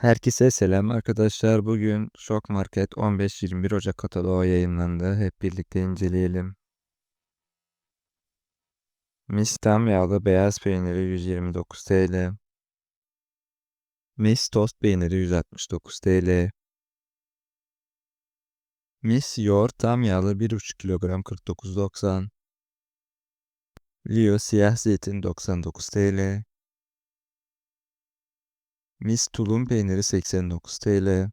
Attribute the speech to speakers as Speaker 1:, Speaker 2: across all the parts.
Speaker 1: Herkese selam arkadaşlar. Bugün Şok Market 15-21 Ocak kataloğu yayınlandı. Hep birlikte inceleyelim. Mis tam yağlı beyaz peyniri 129 TL. Mis tost peyniri 169 TL. Mis yoğurt tam yağlı 1,5 kilogram 49.90. Lio siyah zeytin 99 TL. Mis tulum peyniri 89 TL.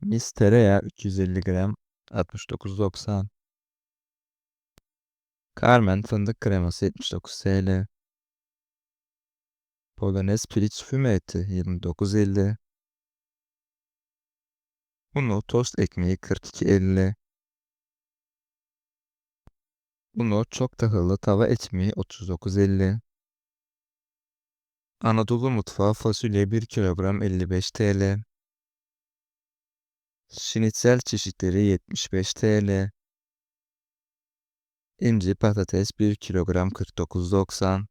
Speaker 1: Mis tereyağı 350 gram 69.90. Carmen fındık kreması 79 TL. Polonez piliç füme eti 29.50. Uno tost ekmeği 42.50. Uno çok tahıllı tava ekmeği 39.50. Anadolu mutfağı fasulye 1 kilogram 55 TL. Şinitsel çeşitleri 75 TL. İnci patates 1 kilogram 49.90.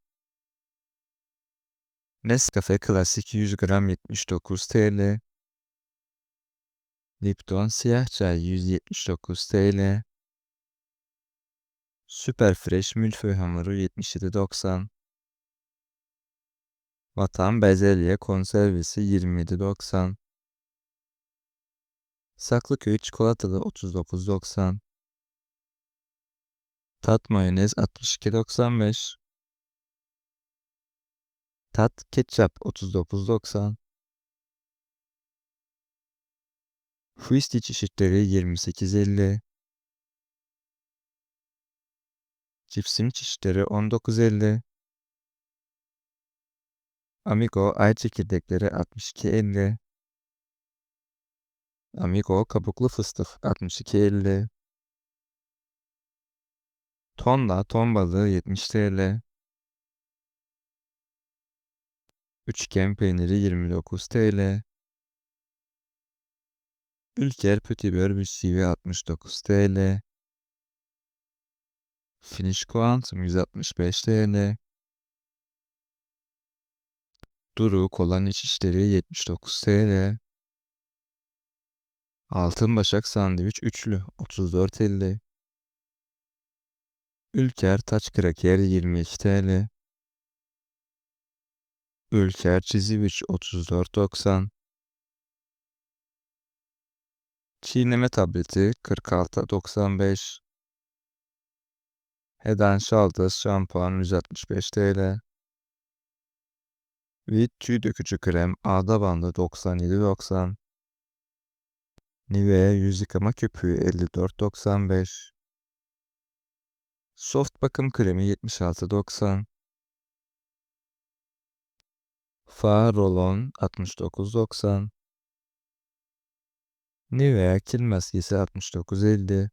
Speaker 1: Nescafe Klasik 100 gram 79 TL. Lipton siyah çay 179 TL. Süper Fresh milföy hamuru 77.90. Vatan bezelye konservesi 27.90. Saklıköy çikolatalı 39.90. Tat mayonez 62.95. Tat ketçap 39.90. Fuisti çeşitleri 28.50. Cipsim çeşitleri 19.50. Amigo ay çekirdekleri 62.50. Amigo kabuklu fıstık 62.50. Tonla ton balığı 70 TL. Üçgen peyniri 29 TL. Ülker pötibör bisküvi 69 TL. Finish Quantum 165 TL. Duru kolan içişleri 79 TL. Altın başak sandviç üçlü 34.50. Ülker taç kraker 22 TL. Ülker çiziviç 34.90. Çiğneme tableti 46.95. Head Shoulders şampuan 165 TL. Vit tüy dökücü krem ağda bandı 97.90. Nivea yüz yıkama köpüğü 54.95. Soft bakım kremi 76.90. Far rolon 69.90. Nivea kil maskesi 69.50.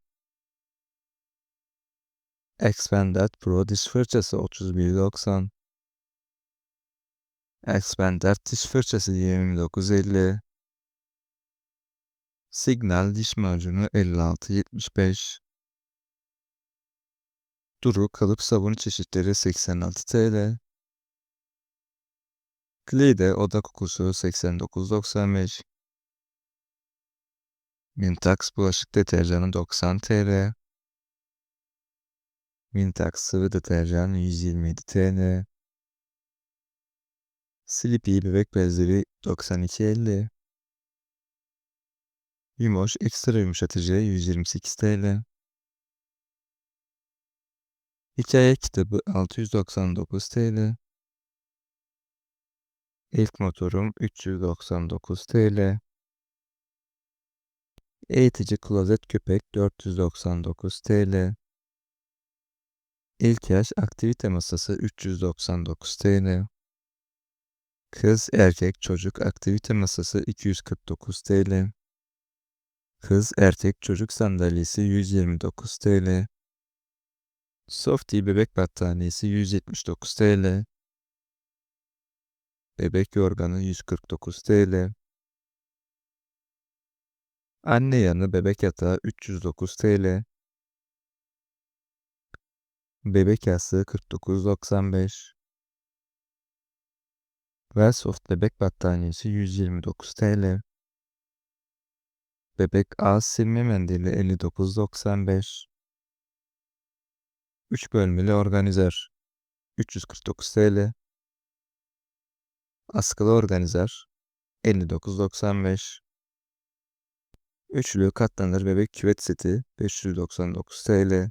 Speaker 1: Expanded Pro diş fırçası 31.90. Expanded diş fırçası 29.50. Signal diş macunu 56.75. Duru kalıp sabun çeşitleri 86 TL. Glide oda kokusu 89.95. Mintax bulaşık deterjanı 90 TL. Mintax sıvı deterjan 127 TL. Sleepy bebek bezleri 92.50. Yumoş ekstra yumuşatıcı 128 TL. Hikaye kitabı 699 TL. İlk motorum 399 TL. Eğitici klozet köpek 499 TL. İlk yaş aktivite masası 399 TL. Kız erkek çocuk aktivite masası 249 TL. Kız erkek çocuk sandalyesi 129 TL. Softy bebek battaniyesi 179 TL. Bebek yorganı 149 TL. Anne yanı bebek yatağı 309 TL. Bebek yastığı 49.95. Velsoft bebek battaniyesi 129 TL. Bebek ağız silme mendili 59.95. 3 bölmeli organizer 349 TL. Askılı organizer 59.95. Üçlü katlanır bebek küvet seti 599 TL.